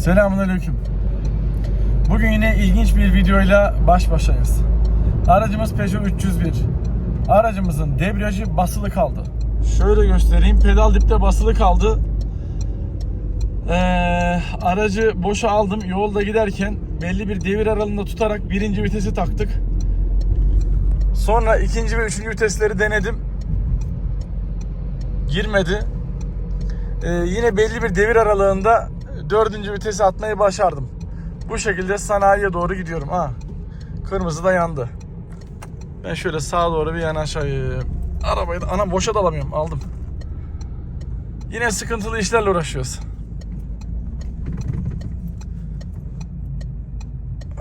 Selamünaleyküm. Bugün yine ilginç bir videoyla baş başayız. Aracımız Peugeot 301. Aracımızın debriyajı basılı kaldı. Şöyle göstereyim. Pedal dipte basılı kaldı. Ee, aracı boşa aldım. Yolda giderken belli bir devir aralığında tutarak birinci vitesi taktık. Sonra ikinci ve üçüncü vitesleri denedim. Girmedi. Ee, yine belli bir devir aralığında dördüncü vitesi atmayı başardım. Bu şekilde sanayiye doğru gidiyorum. Ha, kırmızı da yandı. Ben şöyle sağa doğru bir yanaşayım. Arabayı da anam boşa da alamıyorum. Aldım. Yine sıkıntılı işlerle uğraşıyoruz.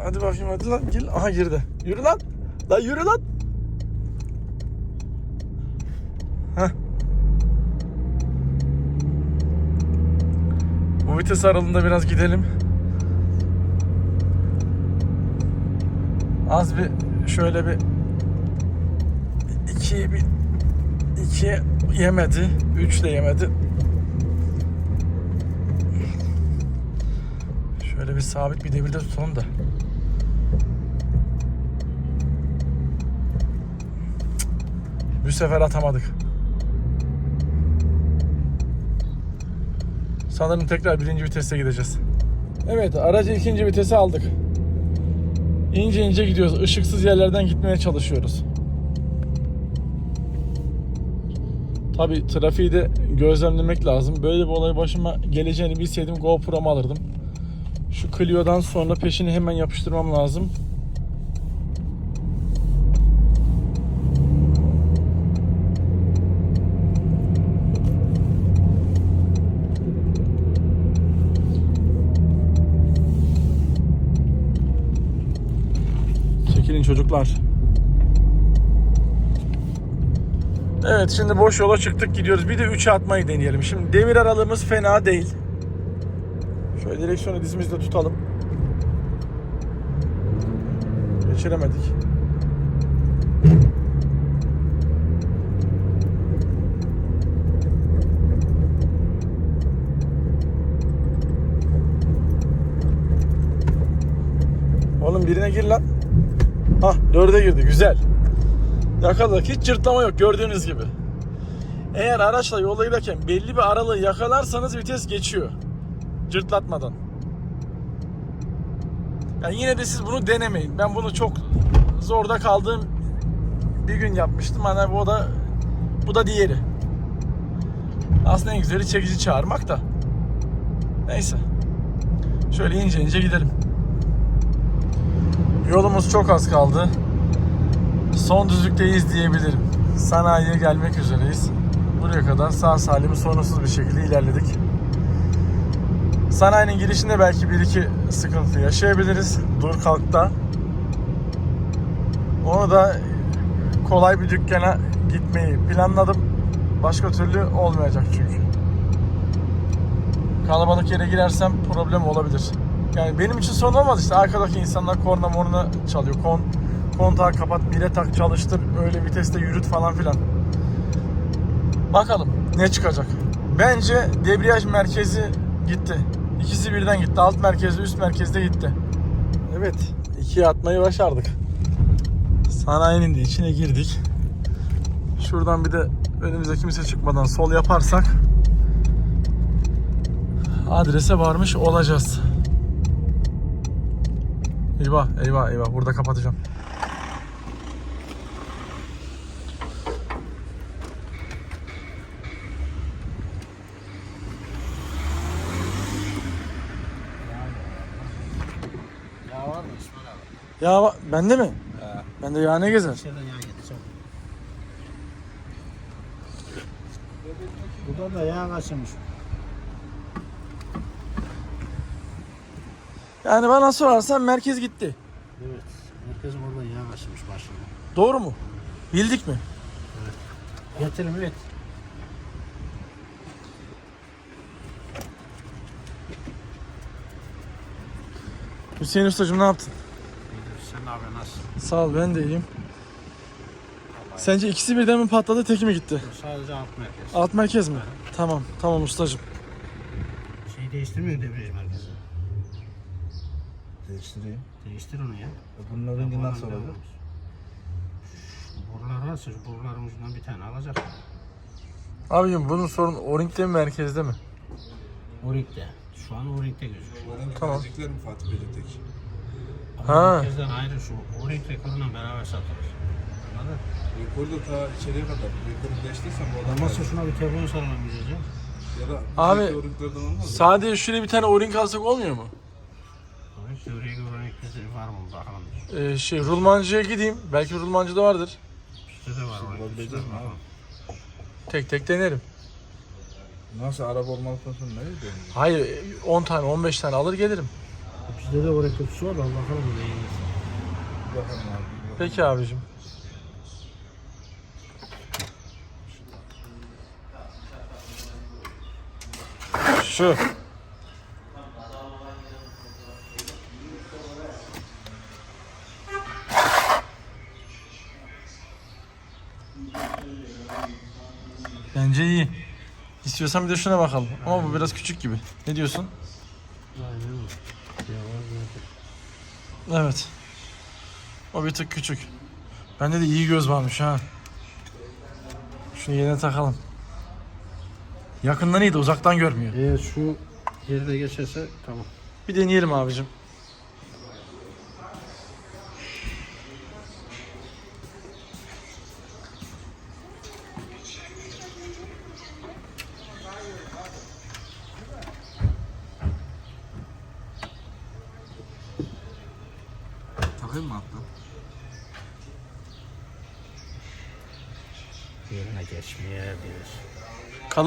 Hadi bakayım hadi lan gel. Aha girdi. Yürü lan. Lan yürü lan. Bu vites aralığında biraz gidelim. Az bir şöyle bir iki bir iki yemedi. Üç de yemedi. Şöyle bir sabit bir devirde tutalım da. Bu sefer atamadık. Sanırım tekrar birinci viteste gideceğiz. Evet aracı ikinci vitese aldık. İnce ince gidiyoruz. Işıksız yerlerden gitmeye çalışıyoruz. Tabi trafiği de gözlemlemek lazım. Böyle bir olay başıma geleceğini bilseydim GoPro'mu alırdım. Şu Clio'dan sonra peşini hemen yapıştırmam lazım. Çocuklar. Evet şimdi boş yola çıktık gidiyoruz. Bir de 3'e atmayı deneyelim. Şimdi devir aralığımız fena değil. Şöyle direksiyonu dizimizde tutalım. Geçiremedik. Oğlum birine gir lan. Hah dörde girdi güzel. Yakaladık hiç cırtlama yok gördüğünüz gibi. Eğer araçla yolda giderken belli bir aralığı yakalarsanız vites geçiyor. Cırtlatmadan. Yani yine de siz bunu denemeyin. Ben bunu çok zorda kaldığım bir gün yapmıştım. Hani bu da bu da diğeri. Aslında en güzeli çekici çağırmak da. Neyse. Şöyle ince ince gidelim. Yolumuz çok az kaldı. Son düzlükteyiz diyebilirim. Sanayiye gelmek üzereyiz. Buraya kadar sağ salim sorunsuz bir şekilde ilerledik. Sanayinin girişinde belki bir iki sıkıntı yaşayabiliriz. Dur kalkta. Onu da kolay bir dükkana gitmeyi planladım. Başka türlü olmayacak çünkü. Kalabalık yere girersem problem olabilir. Yani benim için sorun olmaz işte arkadaki insanlar korna morna çalıyor. Kon, kontağı kapat, bire tak çalıştır, öyle viteste yürüt falan filan. Bakalım ne çıkacak. Bence debriyaj merkezi gitti. İkisi birden gitti. Alt merkezde, üst merkezde gitti. Evet, ikiye atmayı başardık. Sanayinin de içine girdik. Şuradan bir de önümüze kimse çıkmadan sol yaparsak adrese varmış olacağız. Eyvah, eyvah, eyvah. Burada kapatacağım. Ya var mı İsmail abi? Ya va- bende mi? He. Bende ya ne gezer? İçeriden yağ getireceğim. Burada da yağ kaçırmış. Yani bana sorarsan merkez gitti. Evet. Herkesin orada yağ kaçırmış başında. Doğru mu? Bildik mi? Getirin evet. Hüseyin Ustacığım ne yaptın? Sen ne yapıyorsun nasıl? Sağ ol ben de iyiyim. Sence ikisi birden mi patladı teki mi gitti? Sadece alt merkez. Alt merkez mi? Tamam tamam ustacığım. Şey değiştirmiyor debriyaj merkezi. Değiştireyim. Değiştir onu ya. E bunun rengi nasıl olacak? Borular varsa şu boruların ucundan bir tane alacak. Abicim bunun sorun O-ring'de mi merkezde mi? Orink'te. Şu an Orink'te gözüküyor. Tamam. verecekler mi Fatih Bey'deki? Ha. Merkezden ayrı şu Orink rekorunla beraber satılır. Anladın? Rekorda ta içeriye kadar. Rekoru değiştirsem bu adam Olmazsa şuna bir telefon saralım güzelce. Ya da Abi, Abi. Rekorlardan olmaz mı? Sadece şuraya bir tane O-ring alsak olmuyor mu? Suriye Orink bizde var mı bakalım. Ee, şey rulmancıya gideyim. Belki rulmancıda vardır. Bizde de var Bizde de mi var. abi? Tek tek denerim. Nasıl araba olmadıktan sonra ne diyorsun? Hayır 10 tane 15 tane alır gelirim. Bizde de Orink kutusu var da bakalım abi. bir bakalım. Peki abicim. Şu. İstiyorsan bir de şuna bakalım. Ama bu biraz küçük gibi. Ne diyorsun? Evet. O bir tık küçük. Bende de iyi göz varmış ha. Şunu yerine takalım. Yakından iyi de uzaktan görmüyor. Eğer şu yerine geçerse tamam. Bir deneyelim abicim. Takayım mı hatta? Yerine geçmeye bilir.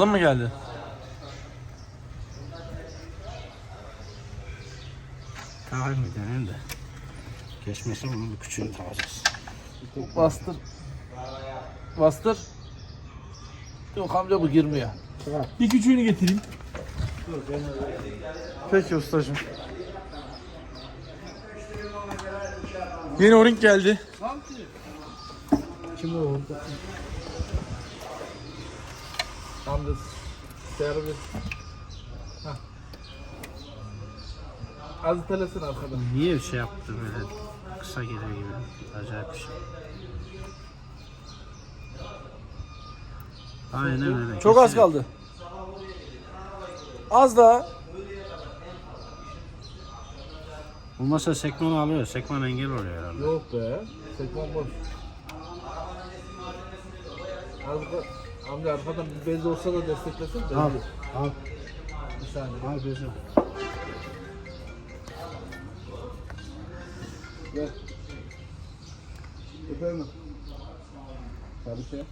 Kalın mı geldi? Kahve mi deneyin de. Geçmesi bunun bir küçüğünü takacağız. Bastır. Bastır. Yok amca bu girmiyor. Bir küçüğünü getireyim. Peki ustacığım. Yeni o-ring geldi. Kim o? Amca servis. Hah. Az telesin arkadan. Niye bir şey yaptı böyle kısa gelir gibi? Acayip bir şey. Aynen öyle. Çok az kesinlikle. kaldı. Az daha. Bu masa sekmanı alıyor. Sekman engel oluyor herhalde. Yok be. Sekman boş. Arka, amca arkadan bir bez olsa da desteklesin. de. Al. Al. Bir saniye. Al gözüm. Ver. Efendim. Tabii şey.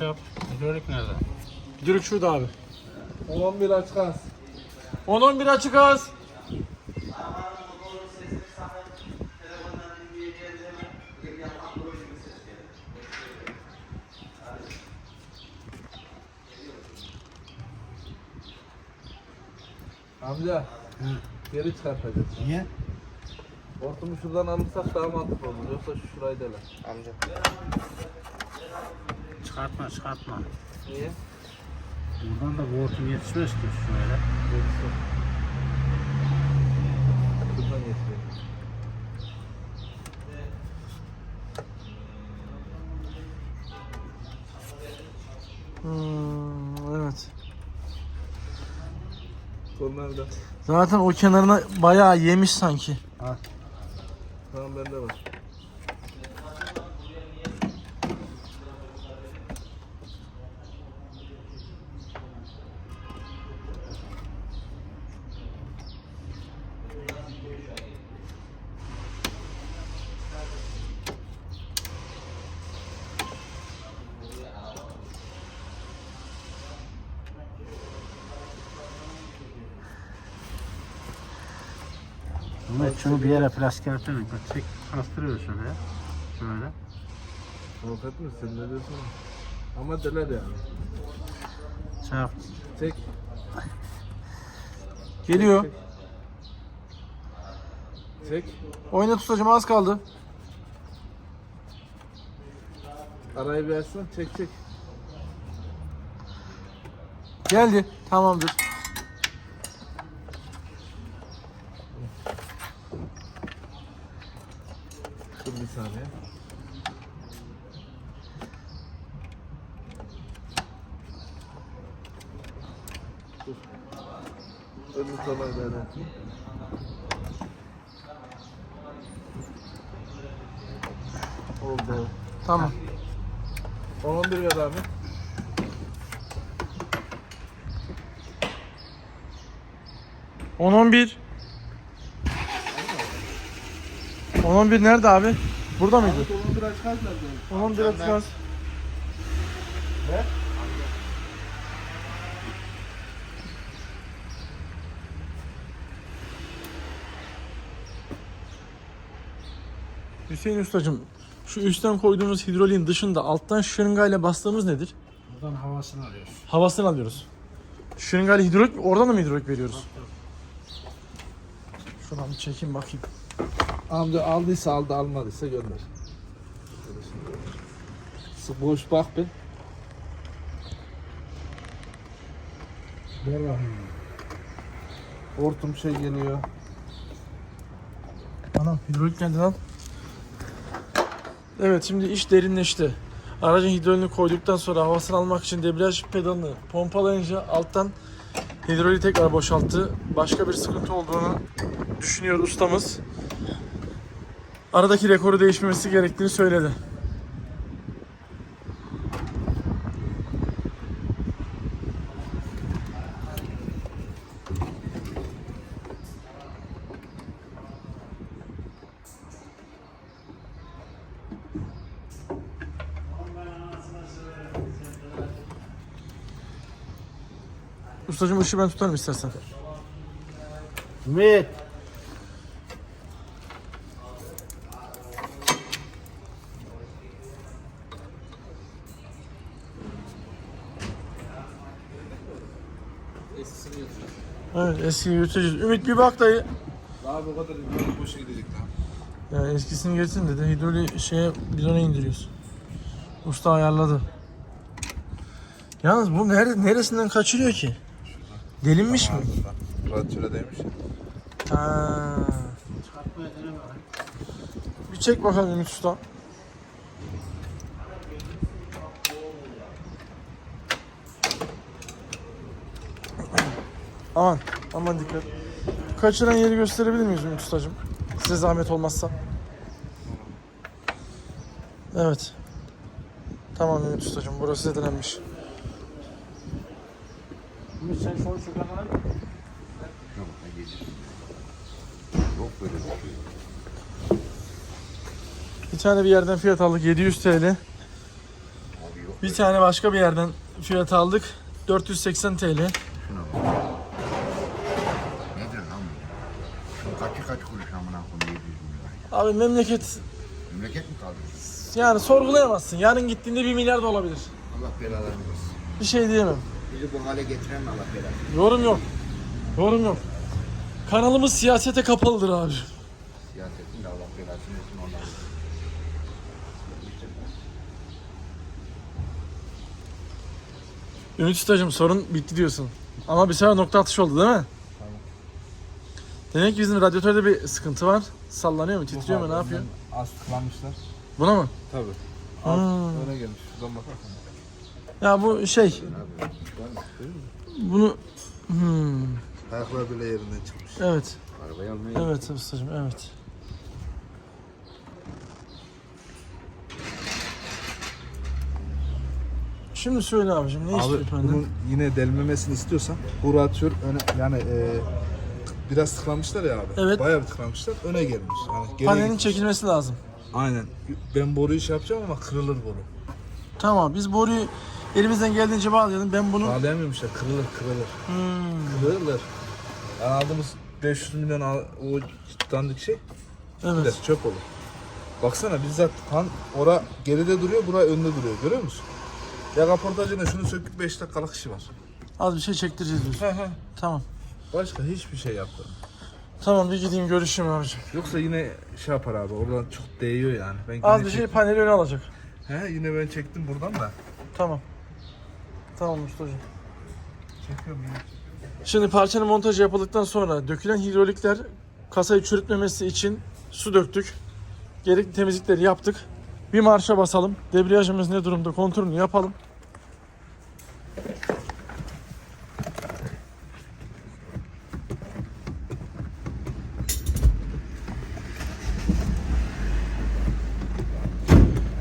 Şey yap. Hidrolik nerede? Dürük şurada abi. 11 açık az. 10-11 açık az. Amca. Geri çıkartacağız. Niye? Hortumu şuradan alırsak daha mantıklı olur. Yoksa şu şurayı deler. Amca. Çıkartma çıkartma. Niye? Buradan da hortum yetişmez ki şöyle. Yoksa. Şuradan getiriyor. Hmm, evet. Nerede? Zaten o kenarına bayağı yemiş sanki. Tamam bende var. Mehmet şunu bir yere plastik örtene. Çek bastırıyor şöyle. ya. Şöyle. Korkat mı sen ne diyorsun? Ama deler yani. Çarp. Çek. Geliyor. Çek. Oynat ustacım az kaldı. Arayı bir açsana. Çek çek. Geldi. Tamamdır. Dur bir saniye. Dur. Önünü sana ilerleteyim. Oldu. Tamam. 10-11 ver abi. On on bir. On on bir nerede abi? Burada mıydı? 11 aç kaç nerede? On on bir atacağız. Hüseyin Ustacığım, şu üstten koyduğumuz hidroliğin dışında alttan şırıngayla bastığımız nedir? Buradan havasını alıyoruz. Havasını alıyoruz. Şırıngayla hidrolik, oradan da mı hidrolik veriyoruz? Şuradan bir çekeyim bakayım. Amca aldıysa aldı almadıysa gönder. Boş bak bir. Ver bakayım. Hortum şey geliyor. Anam hidrolik geldi lan. Evet şimdi iş derinleşti. Aracın hidrolini koyduktan sonra havasını almak için debriyaj pedalını pompalayınca alttan hidroliği tekrar boşalttı. Başka bir sıkıntı olduğunu düşünüyor ustamız. Aradaki rekoru değişmemesi gerektiğini söyledi. Ustacığım ışığı ben tutarım istersen. Ümit. Evet eskiyi götüreceğiz. Ümit bir bak dayı. Daha bu kadar böyle boşa gidecek daha. Ya eskisini getirsin dedi. Hidroli şeye bidona indiriyoruz. Usta ayarladı. Yalnız bu nere, neresinden kaçırıyor ki? Delinmiş mi? Radyatöre değmiş. Ha. Çıkartmaya dene bakayım. Bir çek bakalım Ümit Usta. Aman, aman dikkat. Kaçıran yeri gösterebilir miyiz Ümit Ustacığım? Size zahmet olmazsa. Evet. Tamam Ümit Ustacığım, burası zedelenmiş. Sen sol şuradan al. Bir tane bir yerden fiyat aldık 700 TL. Bir tane başka bir yerden fiyat aldık 480 TL. Nedir lan bu? Şu kaçı kaç kuruş amına koyayım 700 milyon. Abi memleket Memleket mi kaldı? yani sorgulayamazsın. Yarın gittiğinde 1 milyar da olabilir. Allah belalarını versin. Bir şey diyemem. Bizi bu hale getiren Allah belasını. Yorum yok. Yorum yok. Kanalımız siyasete kapalıdır abi. Siyasetin de Allah belasını versin onları. Ümit Ustacığım sorun bitti diyorsun. Ama bir sefer nokta atışı oldu değil mi? Demek ki bizim radyatörde bir sıkıntı var. Sallanıyor mu, titriyor mu, ne yapıyor? Az tıklamışlar. Buna mı? Tabii. Hmm. Öne gelmiş. Şuradan bakarsan. Ya bu şey. Bunu hmm, Ayaklar bile yerinden çıkmış. evet. Arabayı almaya Evet ustacığım evet. Şimdi söyle abicim ne Abi istiyor benden? bunun yine delmemesini istiyorsan bu radyatör öne yani e, biraz tıklamışlar ya abi. Evet. Bayağı bir tıklamışlar. Öne gelmiş. Yani geriye Panelin gitmiş. çekilmesi lazım. Aynen. Ben boruyu şey yapacağım ama kırılır boru. Tamam biz boruyu elimizden geldiğince bağlayalım. Ben bunu Bağlayamıyormuşlar. Kırılır kırılır. Hmm, Kırılır. Yani aldığımız 500 milyon al- o dandik şey evet. gider çöp olur. Baksana bizzat han ora geride duruyor, bura önde duruyor. Görüyor musun? Ya kaportacına şunu söküp 5 dakikalık işi var. Az bir şey çektireceğiz diyorsun. He he. Tamam. Başka hiçbir şey yaptırmadım. Tamam bir gideyim görüşeyim abicim. Yoksa yine şey yapar abi oradan çok değiyor yani. Ben Az bir şey çektim. paneli öne alacak. He yine ben çektim buradan da. Tamam. Tamam ustacığım. Çekiyorum yine. Şimdi parçanın montajı yapıldıktan sonra dökülen hidrolikler kasayı çürütmemesi için su döktük. Gerekli temizlikleri yaptık. Bir marşa basalım. Debriyajımız ne durumda kontrolünü yapalım.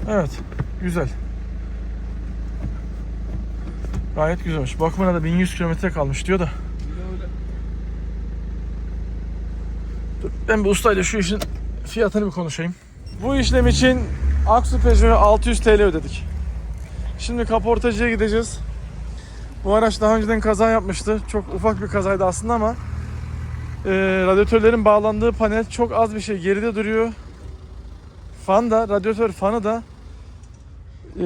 Evet, güzel. Gayet güzelmiş. Bakımına da 1100 kilometre kalmış diyor da. Dur, ben bir ustayla şu işin fiyatını bir konuşayım. Bu işlem için Aksu Peugeot'a 600 TL ödedik. Şimdi kaportacıya gideceğiz. Bu araç daha önceden kaza yapmıştı. Çok ufak bir kazaydı aslında ama e, radyatörlerin bağlandığı panel çok az bir şey geride duruyor. Fan da, radyatör fanı da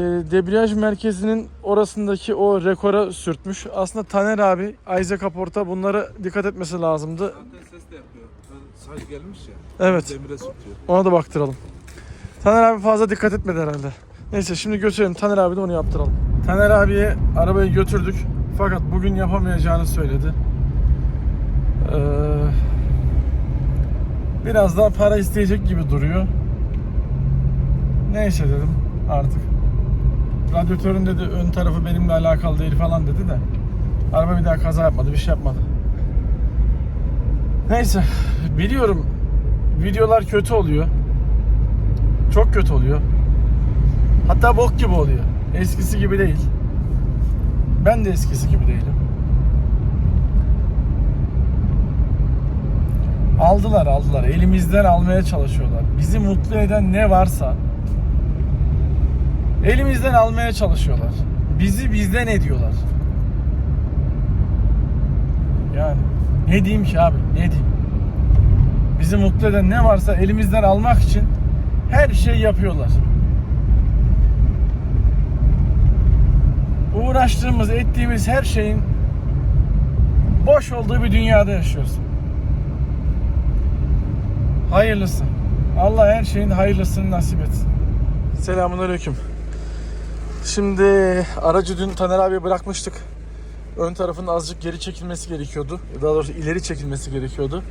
debriyaj merkezinin orasındaki o rekora sürtmüş. Aslında Taner abi, Ayza Kaporta bunlara dikkat etmesi lazımdı. Zaten ses de yapıyor. Sadece gelmiş ya. Evet. Demire sürtüyor. Ona da baktıralım. Taner abi fazla dikkat etmedi herhalde. Neyse şimdi götürelim. Taner abi de onu yaptıralım. Taner abiye arabayı götürdük. Fakat bugün yapamayacağını söyledi. Ee, biraz daha para isteyecek gibi duruyor. Neyse dedim artık. Radyatörün dedi ön tarafı benimle alakalı değil falan dedi de. Araba bir daha kaza yapmadı, bir şey yapmadı. Neyse, biliyorum videolar kötü oluyor. Çok kötü oluyor. Hatta bok gibi oluyor. Eskisi gibi değil. Ben de eskisi gibi değilim. Aldılar aldılar. Elimizden almaya çalışıyorlar. Bizi mutlu eden ne varsa elimizden almaya çalışıyorlar. Bizi bizden ediyorlar. Yani ne diyeyim ki abi? Ne diyeyim? Bizi mutlu eden ne varsa elimizden almak için her şeyi yapıyorlar. Uğraştığımız, ettiğimiz her şeyin boş olduğu bir dünyada yaşıyoruz. Hayırlısı. Allah her şeyin hayırlısını nasip etsin. Selamun Aleyküm. Şimdi aracı dün Taner abiye bırakmıştık. Ön tarafının azıcık geri çekilmesi gerekiyordu. Daha doğrusu ileri çekilmesi gerekiyordu.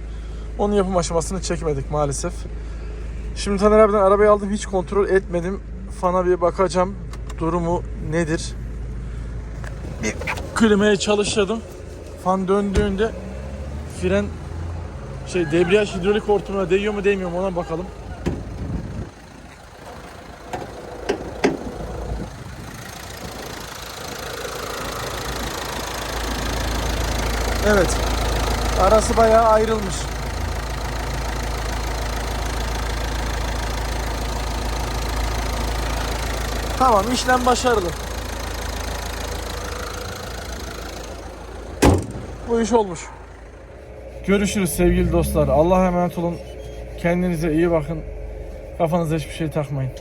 Onun yapım aşamasını çekmedik maalesef. Şimdi Taner abiden arabayı aldım. Hiç kontrol etmedim. Fana bir bakacağım. Durumu nedir? Bir klimaya çalıştırdım. Fan döndüğünde fren şey debriyaj hidrolik hortumuna değiyor mu değmiyor mu ona bakalım. Evet. Arası bayağı ayrılmış. Tamam işlem başarılı. Bu iş olmuş. Görüşürüz sevgili dostlar. Allah'a emanet olun. Kendinize iyi bakın. Kafanıza hiçbir şey takmayın.